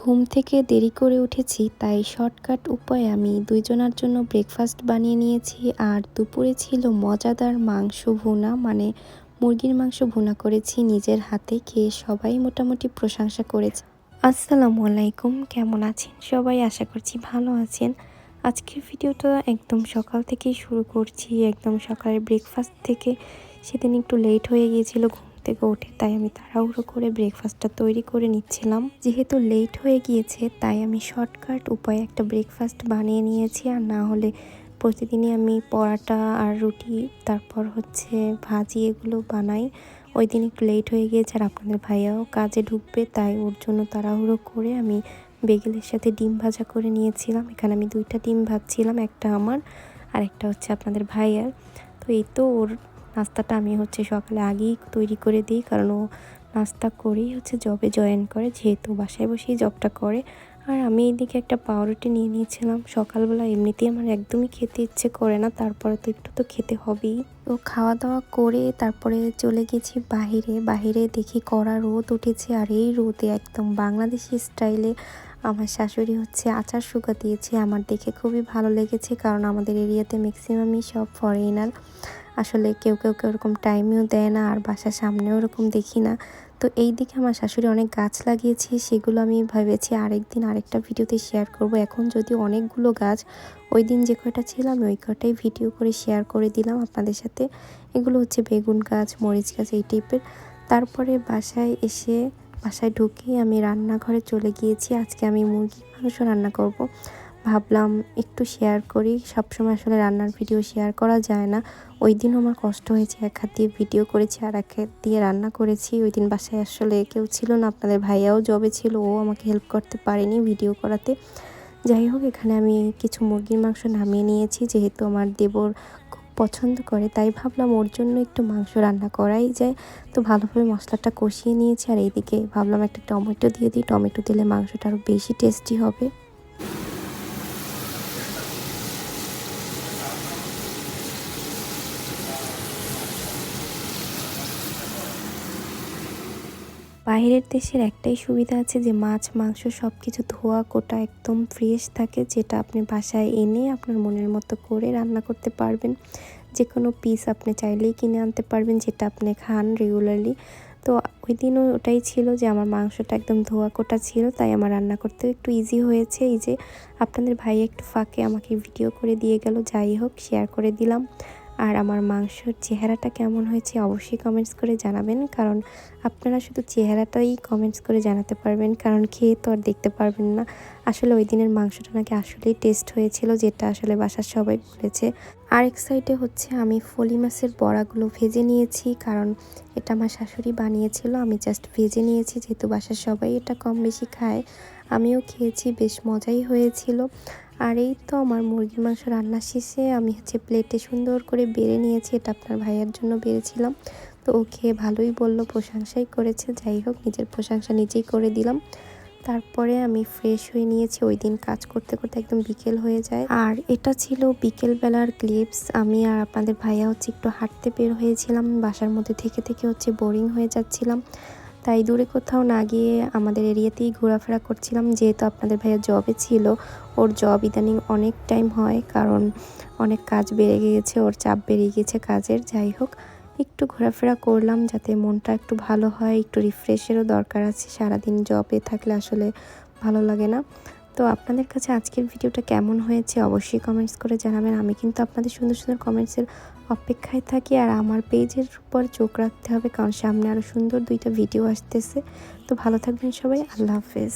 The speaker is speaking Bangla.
ঘুম থেকে দেরি করে উঠেছি, তাই শর্টকাট উপায়ে আমি দুইজনার জন্য ব্রেকফাস্ট বানিয়ে নিয়েছি। আর দুপুরে ছিল মজাদার মাংস ভুনা মানে মুরগির মাংস ভুনা করেছি নিজের হাতে, খেয়ে সবাই মোটামুটি প্রশংসা করেছে। আসসালামু আলাইকুম, কেমন আছেন সবাই? আশা করছি ভালো আছেন। আজকের ভিডিওটা একদম সকাল থেকেই শুরু করছি, একদম সকালের ব্রেকফাস্ট থেকে। সেদিন একটু লেট হয়ে গিয়েছিল ঘুম থেকে ওঠে, তাই আমি তাড়াহুড়ো করে ব্রেকফাস্টটা তৈরি করে নিচ্ছিলাম। যেহেতু লেট হয়ে গিয়েছে, তাই আমি শর্টকাট উপায়ে একটা ব্রেকফাস্ট বানিয়ে নিয়েছি। আর না হলে প্রতিদিনই আমি পরাটা আর রুটি, তারপর হচ্ছে ভাজি এগুলো বানাই। ওই দিন একটু লেট হয়ে গিয়েছে আর আপনাদের ভাইয়াও কাজে ঢুকবে, তাই ওর জন্য তাড়াহুড়ো করে আমি বেগেলের সাথে ডিম ভাজা করে নিয়েছিলাম। এখানে আমি দুইটা ডিম ভাজছিলাম, একটা আমার আর একটা হচ্ছে আপনাদের ভাইয়ার। তো এই তো ওর নাস্তাটা আমি হচ্ছে সকালে আগেই তৈরি করে দিই, কারণ ও নাস্তা করেই হচ্ছে জবে জয়েন করে, যেহেতু বাসায় বসেই জবটা করে। আর আমি এইদিকে একটা পাউরুটি নিয়ে নিয়েছিলাম, সকালবেলা এমনিতেই আমার একদমই খেতে ইচ্ছে করে না, তারপরে তো একটু তো খেতে হবেই। তো খাওয়া দাওয়া করে তারপরে চলে গেছি বাহিরে বাহিরে দেখি কড়া রোদ উঠেছে, আর এই রোদে একদম বাংলাদেশি স্টাইলে আমার শাশুড়ি হচ্ছে আচার শুকা দিয়েছে, আমার দেখে খুবই ভালো লেগেছে, কারণ আমাদের এরিয়াতে ম্যাক্সিমামই সব ফরেনার আসলে কেউ কেউ কেউ ওরকম টাইমেও দেয় না, আর বাসার সামনেও ওরকম দেখি না। তো এই দিকে আমার শাশুড়ি অনেক গাছ লাগিয়েছে, সেগুলো আমি ভেবেছি আরেকদিন আরেকটা ভিডিওতে শেয়ার করব। এখন যদি অনেকগুলো গাছ ওই দিন যে কয়টা ছিল, আমি ওই কয়টাই ভিডিও করে শেয়ার করে দিলাম আপনাদের সাথে। এগুলো হচ্ছে বেগুন গাছ, মরিচ গাছ এই টাইপের তারপরে বাসায় এসে, বাসায় ঢুকেই আমি রান্নাঘরে চলে গিয়েছি। আজকে আমি মুরগির মাংস রান্না করব। ভাবলাম একটু শেয়ার করি। সবসময় আসলে রান্নার ভিডিও শেয়ার করা যায় না। ওই দিন আমার কষ্ট হয়েছে, এক হাত দিয়ে ভিডিও করেছি, আর এক হাত দিয়ে রান্না করেছি। ওই দিন বাসায় আসলে কেউ ছিল না, আপনাদের ভাইয়াও জবে ছিল, ও আমাকে হেল্প করতে পারেনি ভিডিও করাতে। যাই হোক, এখানে আমি কিছু মুরগির মাংস নামিয়ে নিয়েছি, যেহেতু আমার দেবর খুব পছন্দ করে, তাই ভাবলাম ওর জন্য একটু মাংস রান্না করাই যায়। তো ভালোভাবে মশলাটা কষিয়ে নিয়েছি, আর এইদিকে ভাবলাম একটা টমেটো দিয়ে দিই। টমেটো দিলে মাংসটা আরও বেশি টেস্টি হবে। বাইরের দেশের একটাই সুবিধা আছে যে মাছ, মাংস সব কিছু ধোয়া, কোটা একদম ফ্রেশ থাকে, যেটা আপনি বাসায় এনে আপনার মনের মতো করে রান্না করতে পারবেন। যে কোনো পিস আপনি চাইলেই কিনে আনতে পারবেন, যেটা আপনি খান রেগুলারলি তো ওই দিনও ওটাই ছিল যে আমার মাংসটা একদম ধোয়া, কোটা ছিল, তাই আমার রান্না করতেও একটু ইজি হয়েছে। এই যে আপনাদের ভাই একটু ফাঁকে আমাকে ভিডিও করে দিয়ে গেল, যাই হোক শেয়ার করে দিলাম। আর আমার মাংসর চেহারাটা কেমন হয়েছে অবশ্যই কমেন্টস করে জানাবেন, কারণ আপনারা শুধু চেহারাটাই কমেন্টস করে জানাতে পারবেন, কারণ খেয়ে তো আর দেখতে পারবেন না। আসলে ওই দিনের মাংসটা নাকি আসলেই টেস্ট হয়েছিল, যেটা আসলে বাসার সবাই বলেছে। আরেক সাইডে হচ্ছে আমি ফলি মাছের বড়াগুলো ভেজে নিয়েছি, কারণ এটা আমার শাশুড়ি বানিয়েছিল, আমি জাস্ট ভেজে নিয়েছি, যেহেতু বাসার সবাই এটা কম বেশি খায়। আমিও খেয়েছি, বেশ মজাই হয়েছিল। আর এই তো আমার মুরগির মাংস রান্না শেষে আমি হচ্ছে প্লেটে সুন্দর করে বেড়ে নিয়েছি, এটা আপনার ভাইয়ের জন্য বেড়েছিলাম। তো ও খেয়ে ভালোই বলল, প্রশংসাই করেছে, যাই হোক নিজের প্রশংসা নিজেই করে দিলাম। তারপরে আমি ফ্রেশ হয়ে নিয়েছি, ওই দিন কাজ করতে করতে একদম বিকেল হয়ে যায়। আর এটা ছিল বিকেল বেলার ক্লিপস আমি আর আপনাদের ভাইয়া হচ্ছে একটু হাঁটতে বের হয়েছিলাম, বাসার মধ্যে থেকে থেকে হচ্ছে বোরিং হয়ে যাচ্ছিলাম। তাই দূরে কোথাও না গিয়ে আমাদের এরিয়াতেই ঘোরাফেরা করছিলাম। যেহেতু আপনাদের ভাইয়া জবে ছিল, ওর জব ইদানিং অনেক টাইম হয়, কারণ অনেক কাজ বেড়ে গিয়েছে, ওর চাপ বেড়ে গিয়েছে কাজের। যাই হোক, একটু ঘোরাফেরা করলাম যাতে মনটা একটু ভালো হয়, একটু রিফ্রেশেরও দরকার আছে। সারাদিন জবে থাকলে আসলে ভালো লাগে না। তো আপনাদের কাছে আজকের ভিডিওটা কেমন হয়েছে অবশ্যই কমেন্টস করে জানাবেন। আমি কিন্তু আপনাদের সুন্দর সুন্দর কমেন্টসের অপেক্ষায় থাকি আর আমার পেজের উপর চোখ রাখতে হবে কারণ সামনে আরও সুন্দর দুইটা ভিডিও আসতেছে। তো ভালো থাকবেন সবাই, আল্লাহ হাফেজ।